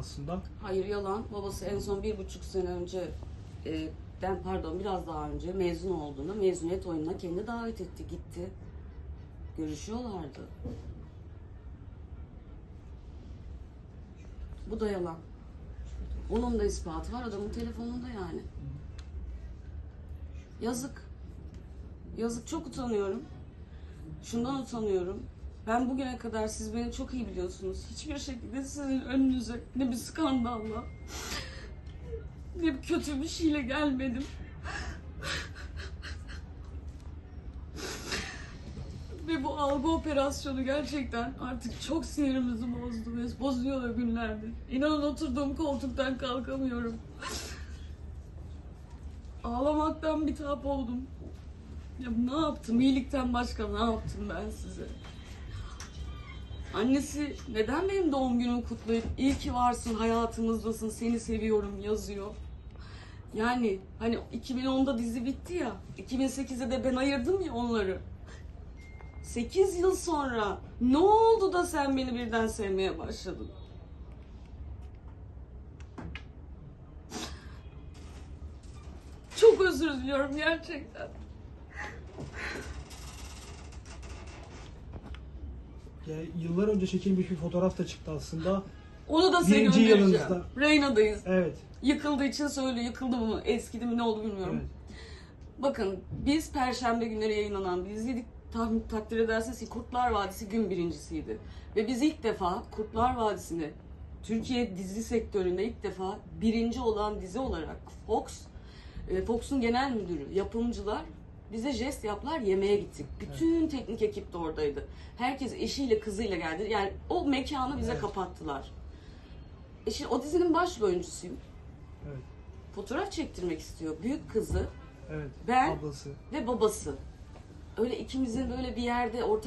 aslında. Hayır yalan. Babası en son bir buçuk sene önce e, den pardon biraz daha önce mezun olduğunda mezuniyet oyununa kendi davet etti. Gitti. Görüşüyorlardı. Bu da yalan. Onun da ispatı var adamın telefonunda yani. Yazık. Yazık çok utanıyorum. Şundan utanıyorum. Ben bugüne kadar siz beni çok iyi biliyorsunuz. Hiçbir şekilde sizin önünüze ne bir skandalla ne bir kötü bir şeyle gelmedim. Ve bu algı operasyonu gerçekten artık çok sinirimizi bozdu ve bozuyor da günlerdir. İnanın oturduğum koltuktan kalkamıyorum. Ağlamaktan bitap oldum. Ya ne yaptım? İyilikten başka ne yaptım ben size? Annesi neden benim doğum günümü kutlayıp iyi ki varsın hayatımızdasın seni seviyorum yazıyor. Yani hani 2010'da dizi bitti ya 2008'de de ben ayırdım ya onları. 8 yıl sonra ne oldu da sen beni birden sevmeye başladın? Çok özür diliyorum gerçekten. Yani yıllar önce çekilmiş bir fotoğraf da çıktı aslında. Onu da size Birinci göndereceğim. yılınızda. Reyna'dayız. Evet. Yıkıldığı için söylüyor. Yıkıldı mı? Eskidi mi? Ne oldu bilmiyorum. Evet. Bakın biz Perşembe günleri yayınlanan bir diziydik. Tahmin, takdir edersiniz ki Kurtlar Vadisi gün birincisiydi. Ve biz ilk defa Kurtlar Vadisi'ni Türkiye dizi sektöründe ilk defa birinci olan dizi olarak Fox, e, Fox'un genel müdürü, yapımcılar bize jest yaptılar yemeğe gittik. Bütün teknik ekip de oradaydı. Herkes eşiyle kızıyla geldi. Yani o mekanı bize Evet. kapattılar. E şimdi o dizinin başrol oyuncusuyum. Evet. Fotoğraf çektirmek istiyor. Büyük kızı Evet. Ben- Ablası. ve babası. Öyle ikimizin böyle bir yerde ortak